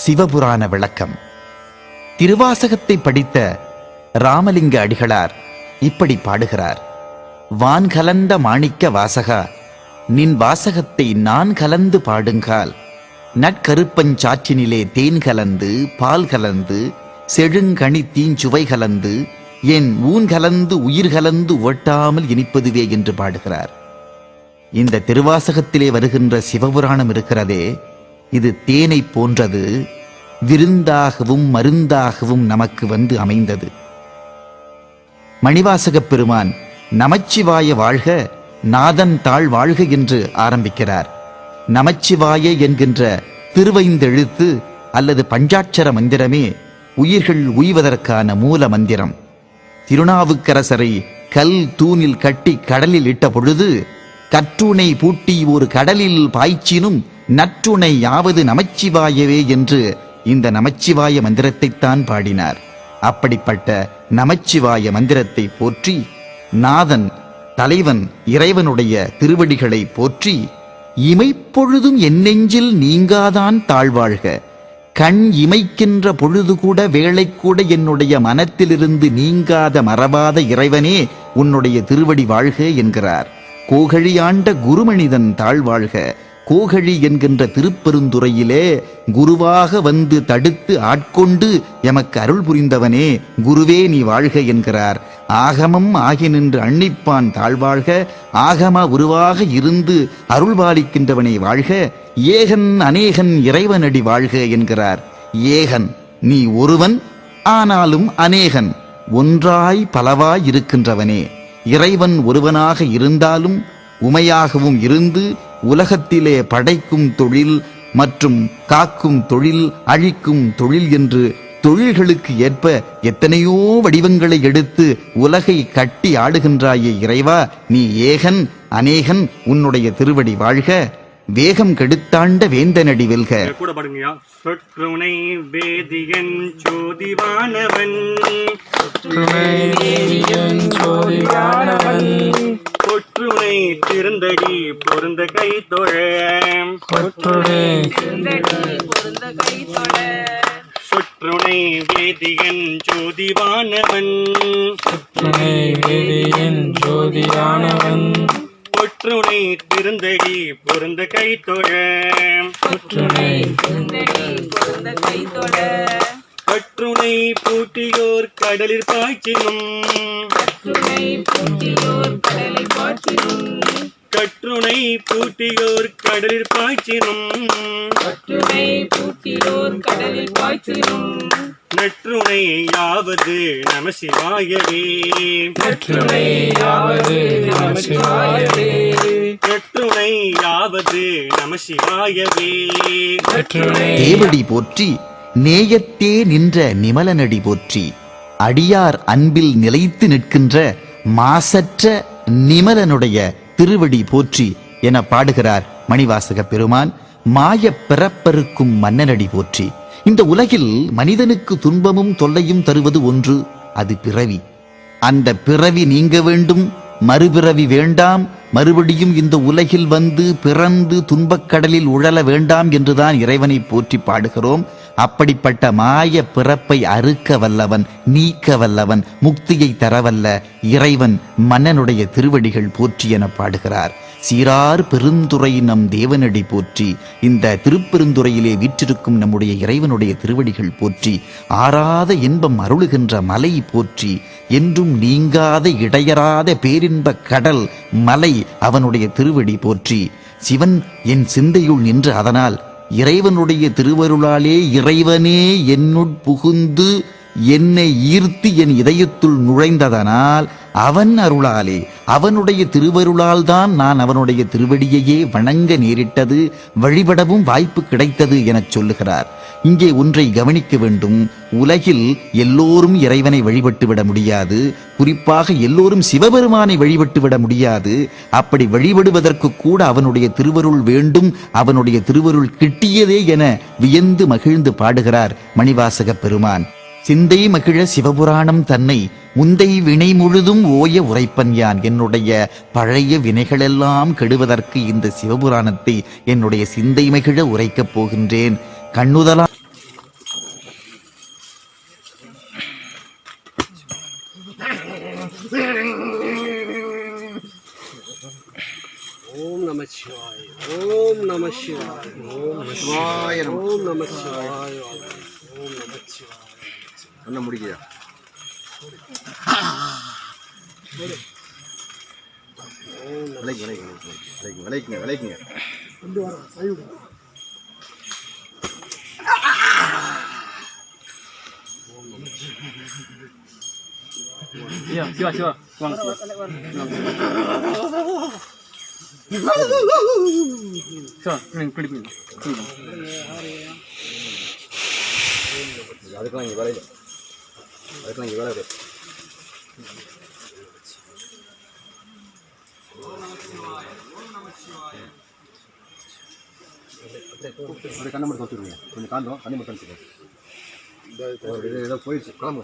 சிவபுராண விளக்கம். திருவாசகத்தை படித்த ராமலிங்க அடிகளார் இப்படி பாடுகிறார். வான் கலந்த மாணிக்க வாசகா நின் வாசகத்தை நான் கலந்து பாடுங்கால். நற்கருப்பஞ்சாற்றினிலே தேன் கலந்து பால் கலந்து செழுங்கனி தீஞ்சுவை கலந்து என் ஊன் கலந்து உயிர் கலந்து ஒட்டாமல் இனிப்பதுவே என்று பாடுகிறார். இந்த திருவாசகத்திலே வருகின்ற சிவபுராணம் இருக்கிறதே இது தேனை போன்றது விருந்தாகவும் மருந்தாகவும் நமக்கு வந்து அமைந்தது. மணிவாசகப் பெருமான் நமச்சிவாய வாழ்க நாதன் தாழ் வாழ்க என்று ஆரம்பிக்கிறார். நமச்சிவாய என்கின்ற திருவைந்தெழுத்து அல்லது பஞ்சாட்சர மந்திரமே உயிர்கள் உய்வதற்கான மூல மந்திரம். திருநாவுக்கரசரை கல் தூணில் கட்டி கடலில் இட்ட பொழுது கற்றுணை பூட்டி ஒரு கடலில் பாய்ச்சினும் நற்றுணை யாவது நமச்சிவாயவே என்று இந்த நமச்சிவாய மந்திரத்தைத்தான் பாடினார். அப்படிப்பட்ட நமச்சிவாய மந்திரத்தை போற்றி நாதன் தலைவன் இறைவனுடைய திருவடிகளை போற்றி இமைப்பொழுதும் என்னெஞ்சில் நீங்காதான் தாழ்வாழ்க. கண் இமைக்கின்ற பொழுது கூட வேளை கூட என்னுடைய மனத்திலிருந்து நீங்காத மறவாத இறைவனே உன்னுடைய திருவடி வாழ்க என்கிறார். கோகழியாண்ட குருமனிதன் தாழ்வாழ்க. கோகழி என்கின்ற திருப்பெருந்துறையிலே குருவாக வந்து தடுத்து ஆட்கொண்டு எமக்கு அருள் புரிந்தவனே குருவே நீ வாழ்க என்கிறார். ஆகமம் ஆகி நின்று அன்னிப்பான் தாழ்வாழ்க ஆகம உருவாக இருந்து அருள்பாலிக்கின்றவனே வாழ்க ஏகன் அநேகன் இறைவனடி வாழ்க என்கிறார். ஏகன் நீ ஒருவன் ஆனாலும் அநேகன் ஒன்றாய் பலவாய் இருக்கின்றவனே. இறைவன் ஒருவனாக இருந்தாலும் உமையாகவும் இருந்து உலகத்திலே படைக்கும் தொழில் மற்றும் காக்கும் தொழில் அழிக்கும் தொழில் என்று தொழில்களுக்கு ஏற்ப எத்தனையோ வடிவங்களை எடுத்து உலகை கட்டி ஆடுகின்றாயே இறைவா நீ ஏகன் அநேகன் உன்னுடைய திருவடி வாழ்க. வேகம் கெடுத்தாண்ட வேந்தனடி வெல்க. இங்க கூட பாடுங்கய்யா சொற்றுனை வேதியன் ஜோதிவானவன் கொற்றுனை திருந்தடி பொருந்த கை தொழ. சொற்றுனை வேதியன் ஜோதிவானவன். ஜோதியானவன் கொற்றுனை திருந்தடி பொருந்த கை தொழ. புற்றுனை கற்றுனை பூட்டியோர் கடலில் பாய்ச்சினும். கற்றுனை பூட்டியோர் கடலில் பாய்ச்சினும். நற்றுணை யாவது நம சிவாயவே. நற்றுணை யாவது நம சிவாயவே. புற்றுமை தேவடி போற்றி நேயத்தே நின்ற நிமலனடி போற்றி அடியார் அன்பில் நிலைத்து நிற்கின்ற மாசற்ற நிமலனுடைய திருவடி போற்றி என பாடுகிறார் மணிவாசக பெருமான். மாயப் பிறப்பருக்கும் மன்னனடி போற்றி. இந்த உலகில் மனிதனுக்கு துன்பமும் தொல்லையும் தருவது ஒன்று அது பிறவி. அந்த பிறவி நீங்க வேண்டும் மறுபிறவி வேண்டாம் மறுபடியும் இந்த உலகில் வந்து பிறந்து துன்பக்கடலில் உழல வேண்டாம் என்றுதான் இறைவனை போற்றி பாடுகிறோம். அப்படிப்பட்ட மாய பிறப்பை அறுக்க வல்லவன் நீக்க வல்லவன் முக்தியை தரவல்ல இறைவன் மன்னனுடைய திருவடிகள் போற்றி என பாடுகிறார். சீரார் பெருந்துறை நம் தேவனடி போற்றி இந்த திருப்பெருந்துறையிலே வீற்றிருக்கும் நம்முடைய இறைவனுடைய திருவடிகள் போற்றி ஆறாத இன்பம் அருளுகின்ற மலை போற்றி என்றும் நீங்காத இடையறாத பேரின்ப கடல் மலை அவனுடைய திருவடி போற்றி. சிவன் என் சிந்தையுள் நின்று அதனால் இறைவனுடைய திருவருளாலே இறைவனே என்னுட் புகுந்து என்னை ஈர்த்து என் இதயத்துள் நுழைந்ததனால் அவன் அருளாலே அவனுடைய திருவருளால் தான் நான் அவனுடைய திருவடியையே வணங்க நேரிட்டது வழிபடவும் வாய்ப்பு கிடைத்தது எனச் சொல்லுகிறார். இங்கே ஒன்றை கவனிக்க வேண்டும். உலகில் எல்லோரும் இறைவனை வழிபட்டு விட முடியாது. குறிப்பாக எல்லோரும் சிவபெருமானை வழிபட்டு விட முடியாது. அப்படி வழிபடுவதற்கு கூட அவனுடைய திருவருள் வேண்டும் அவனுடைய திருவருள் கிட்டியதே என வியந்து மகிழ்ந்து பாடுகிறார் மணிவாசக பெருமான். சிந்தை மகிழ சிவபுராணம் தன்னை முந்தை வினை முழுதும் ஓய உரைப்பன் யான். என்னுடைய பழைய வினைகளெல்லாம் கெடுவதற்கு இந்த சிவபுராணத்தை என்னுடைய சிந்தை மகிழ உரைக்கப் போகின்றேன். கண்ணுதலா நம சிவாய் ஓம் நம சிவாய் ஓம் நம சிவாய ஓம் நம சிவாய். பண்ண முடியா விலைக்கு விலைக்கு விலைக்கு விலைக்குங்க விலைக்குங்க அதுக்கெல்லாம் இங்கே அதுக்கெல்லாம் இங்கே வேலை இருக்கு அப்படியே கண்ணை மட்டும் வச்சுருங்க கொஞ்சம் காந்தோம் கண்ணை மட்டும் ஏதோ போயிடுச்சு. கிளம்பு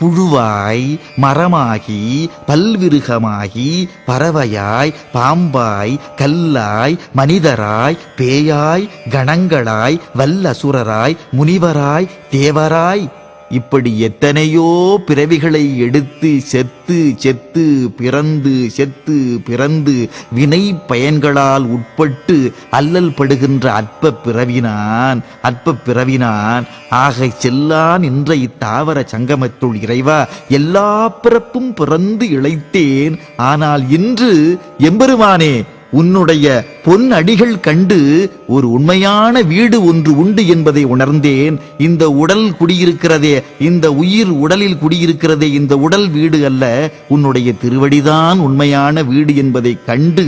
புழுவாய் மரமாகி பல்விருகமாகி பறவையாய் பாம்பாய் கல்லாய் மனிதராய் பேயாய் கணங்களாய் வல்லசுரராய் முனிவராய் தேவராய் இப்படி எத்தனையோ பிறவிகளை எடுத்து செத்து செத்து பிறந்து செத்து பிறந்து வினை பயன்களால் உட்பட்டு அல்லல் படுகின்ற அற்ப பிறவினான் அற்ப பிறவினான். ஆக செல்லான் என்ற இத்தாவர சங்கமத்துள் இறைவா எல்லா பிறப்பும் பிறந்து இழைத்தேன். ஆனால் இன்று எம்பெருமானே உன்னுடைய பொன் அடிகள் கண்டு ஒரு உண்மையான வீடு ஒன்று உண்டு என்பதை உணர்ந்தேன். இந்த உடல் குடியிருக்கிறதே இந்த உயிர் உடலில் குடியிருக்கிறதே இந்த உடல் வீடு அல்ல உன்னுடைய திருவடிதான் உண்மையான வீடு என்பதை கண்டு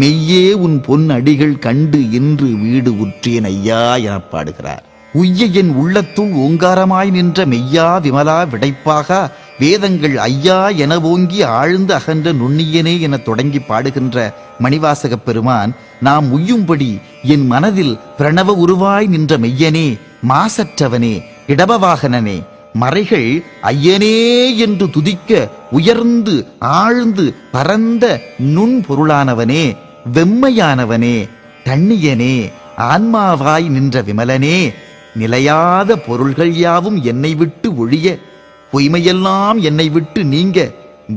மெய்யே உன் பொன் அடிகள் கண்டு இன்று வீடு உற்றேன் ஐயா என பாடுகிறார். உய்ய என் உள்ளத்துள் ஓங்காரமாய் நின்ற மெய்யா விமலா விடைப்பாக வேதங்கள் ஐயா என ஓங்கி ஆழ்ந்து அகன்ற நுண்ணியனே என தொடங்கி பாடுகின்ற மணிவாசகப் பெருமான் நாம் உய்யும்படி என் மனதில் பிரணவ உருவாய் நின்ற மெய்யனே மாசற்றவனே இடபவாகனனே மறைகள் ஐயனே என்று துதிக்க உயர்ந்து ஆழ்ந்து பரந்த நுண்பொருளானவனே வெம்மையானவனே தண்ணியனே ஆன்மாவாய் நின்ற விமலனே நிலையாத பொருள்கள் யாவும் என்னை விட்டு ஒழிய பொய்மையெல்லாம் என்னை விட்டு நீங்க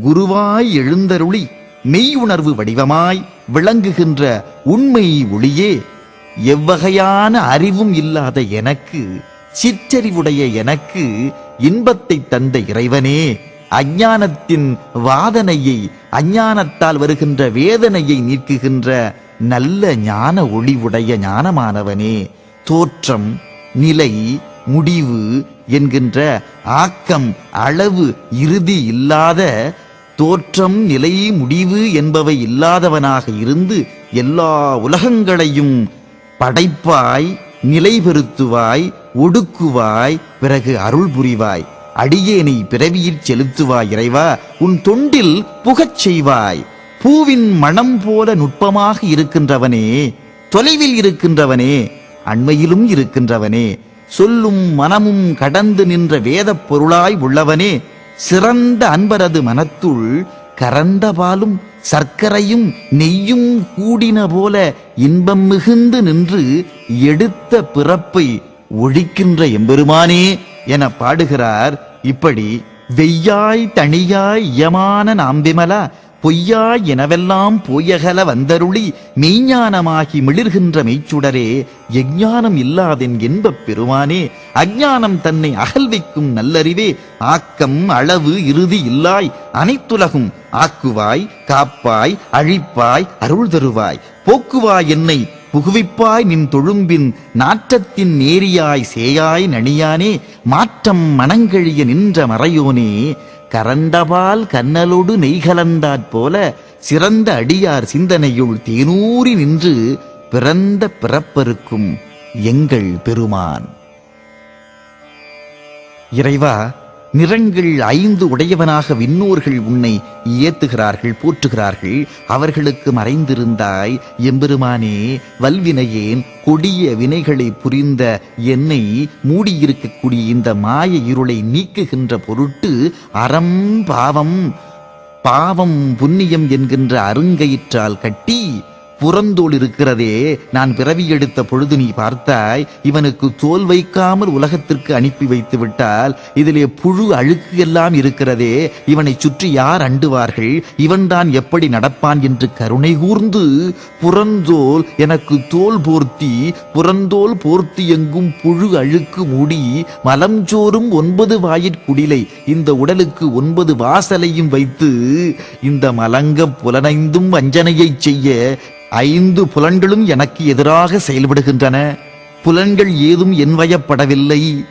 குருவாய் எழுந்தருளி மெய் உணர்வு வடிவமாய் விளங்குகின்ற உண்மை ஒளியே எவ்வகையான அறிவும் இல்லாத எனக்கு சிற்றறிவுடைய எனக்கு இன்பத்தை தந்த இறைவனே அஞ்ஞானத்தின் வாதனையை அஞ்ஞானத்தால் வருகின்ற வேதனையை நீக்குகின்ற நல்ல ஞான ஒளிவுடைய ஞானமானவனே தோற்றம் நிலை முடிவு என்கின்ற ஆக்கம் அளவு இறுதி இல்லாத தோற்றம் நிலை முடிவு என்பவை இல்லாதவனாக இருந்து எல்லா உலகங்களையும் படைப்பாய் நிலைபெறுத்துவாய் ஒடுக்குவாய் பிறகு அருள் புரிவாய். அடியேனை பிறவியில் செலுத்துவாய் இறைவா உன் தொண்டில் புகச் செய்வாய். பூவின் மணம் போல நுட்பமாக இருக்கின்றவனே தொலைவில் இருக்கின்றவனே அண்மையிலும் இருக்கின்றவனே சொல்லும் மனமும் கடந்து நின்ற வேதப் பொருளாய் உள்ளவனே சிறந்த அன்பரது மனத்துள் கரந்த பாலும் சர்க்கரையும் நெய்யும் கூடின போல இன்பம் மிகுந்து நின்று எடுத்த பிறப்பை ஒழிக்கின்ற எம்பெருமானே என பாடுகிறார். இப்படி வெய்யாய் தனியாய் யமான நாம்பிமலா பொய்யாய் எனவெல்லாம் போயகல வந்தருளி மெய்ஞானமாகி மிளிர்கின்ற மெய்ச்சுடரே எஞ்ஞானம் இல்லாதென் என்பப் பெருமானே அஞ்ஞானம் தன்னை அகல்விக்கும் நல்லறிவே ஆக்கம் அளவு இறுதி இல்லாய் அனைத்துலகும் ஆக்குவாய் காப்பாய் அழிப்பாய் அருள் தருவாய். போக்குவாய் என்னை புகுவிப்பாய் நின் தொழும்பின் நாற்றத்தின் நேரியாய் சேயாய் நணியானே மாற்றம் மனங்கழிய நின்ற மறையோனே கரண்டபால் கண்ணலோடு நெய்கலந்தாற் போல சிறந்த அடியார் சிந்தனையுள் தேனூறி நின்று பிறந்த பிறப்பருக்கும் எங்கள் பெருமான். இறைவா நிறங்கள் ஐந்து உடையவனாக விண்ணோர்கள் உன்னை ஏத்துகிறார்கள் போற்றுகிறார்கள். அவர்களுக்கு மறைந்திருந்தாய் எம்பெருமானே வல்வினையேன் கொடிய வினைகளை புரிந்த என்னை மூடியிருக்கக்கூடிய இந்த மாய இருளை நீக்குகின்ற பொருட்டு அறம் பாவம் பாவம் புண்ணியம் என்கின்ற அருங்கயிற்றால் கட்டி புறந்தோல் இருக்கிறதே நான் பிறவி எடுத்த பொழுது நீ பார்த்தாய் இவனுக்கு தோல் வைக்காமல் உலகத்திற்கு அனுப்பி வைத்து விட்டால் இதிலே புழு அழுக்கு எல்லாம் இருக்கிறதே. இவனை சுற்றி யார் அண்டுவார்கள்? இவன்தான் எப்படி நடப்பான் என்று கருணை கூர்ந்து புறந்தோல் எனக்கு தோல் போர்த்தி புறந்தோல் போர்த்தி எங்கும் புழு அழுக்கு மூடி மலஞ்சோறும் ஒன்பது வாயிற்குடிலை இந்த உடலுக்கு ஒன்பது வாசலையும் வைத்து இந்த மலங்க புலனைந்தும் வஞ்சனையைச் செய்ய ஐந்து புலன்களும் எனக்கு எதிராக செயல்படுகின்றன. புலன்கள் ஏதும் என்வயப்படவில்லை.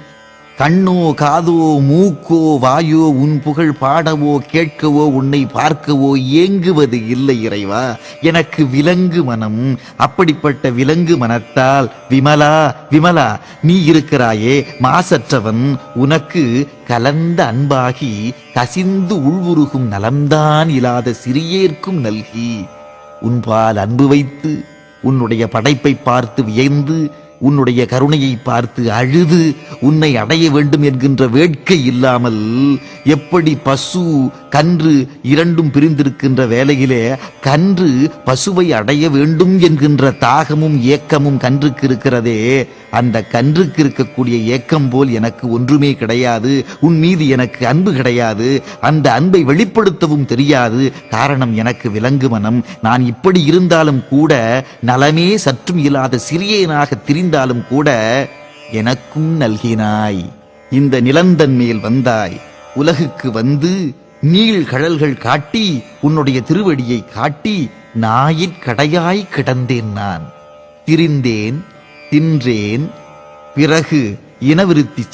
கண்ணோ காதோ மூக்கோ வாயோ உன் புகழ் பாடவோ கேட்கவோ உன்னை பார்க்கவோ ஏங்குவது இல்லை இறைவா. எனக்கு விலங்கு மனம். அப்படிப்பட்ட விலங்கு மனத்தால் விமலா விமலா நீ இருக்கிறாயே மாசற்றவன் உனக்கு கலந்த அன்பாகி கசிந்து உள்வுருகும் நலம்தான் இல்லாத சிறியேற்கும் நல்கி. உன்பால் அன்பு வைத்து உன்னுடைய படைப்பை பார்த்து வியந்து உன்னுடைய கருணையை பார்த்து அழுது உன்னை அடைய வேண்டும் என்கின்ற வேட்கை இல்லாமல் எப்படி பசு கன்று இரண்டும் பிரிந்திருக்கின்ற வேளையிலே கன்று பசுவை அடைய வேண்டும் என்கின்ற தாகமும் ஏக்கமும் கன்றுக்கு இருக்கிறதே அந்த கன்றுக்கு இருக்கக்கூடிய ஏக்கம் போல் எனக்கு ஒன்றுமே கிடையாது. உன் மீது எனக்கு அன்பு கிடையாது. அந்த அன்பை வெளிப்படுத்தவும் தெரியாது. காரணம் எனக்கு விலங்கு மனம். நான் இப்படி இருந்தாலும் கூட நலமே சற்றும் இல்லாத சிறியனாக திரிந்தாலும் கூட எனக்கும் நல்கினாய். இந்த நிலந்தன் மேல் வந்தாய். உலகுக்கு வந்து நீள் கழல்கள் காட்டி உன்னுடைய திருவடியை காட்டி நாயிற்கடையாய் கிடந்தேன் நான். திரிந்தேன் தின்றேன். பிறகு இனவிருத்தி செய்தேன்